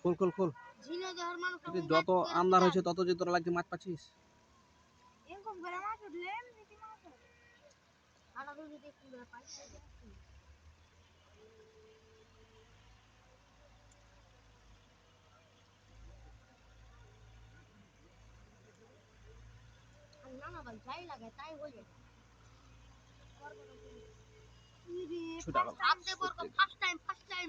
খোল খোল খোল। তুই যত আন্দার হয়েছে তত যে তোরা লাগছে মাছ পাচ্ছিস? না ভাই যাই লাগে তাই হয়ে যায়। ছুটা ফার্স্ট টাইম ফার্স্ট টাইম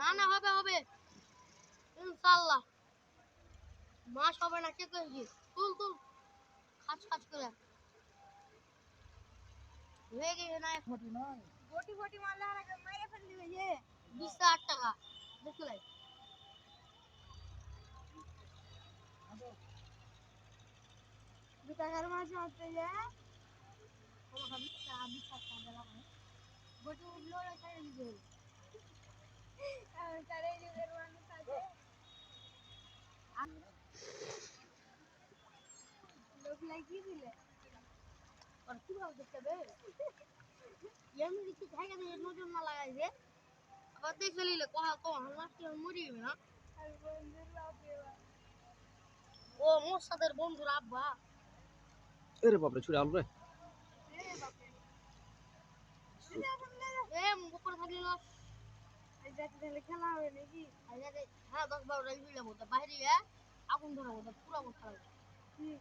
না না, হবে হবে। ইনশাআল্লাহ। মাস হবে না, কে কইছি তুল তুল। খাচ খাচ করে। হয়ে গেছে না ফটি নয় গটি ফটি মারলে আর মেরে ফেললি ওই বিশ হাজার টাকা। দেখলে দু টাকার মাছ মারতে যায় গোটি উঠল না ছেড়ে দিতে হবে আর তার এই মানুষ আছে। লোক লাগিয়ে দিলে। আর কি ভাব দেখতে হবে? এমনি কি থাকে যে নজর না লাগাই যে আবার দেখে নিলে কহা কহ হাল্লা কি মরি যাবে না ও মোসাদের বন্ধুর আব্বা এরে বাপরে ছুড়ে আলু রে। খেলা হবে নাকি হ্যাঁ দশ বারোটা ইউরিয়া মতো বাইরে আগুন ধরে পুরো হুম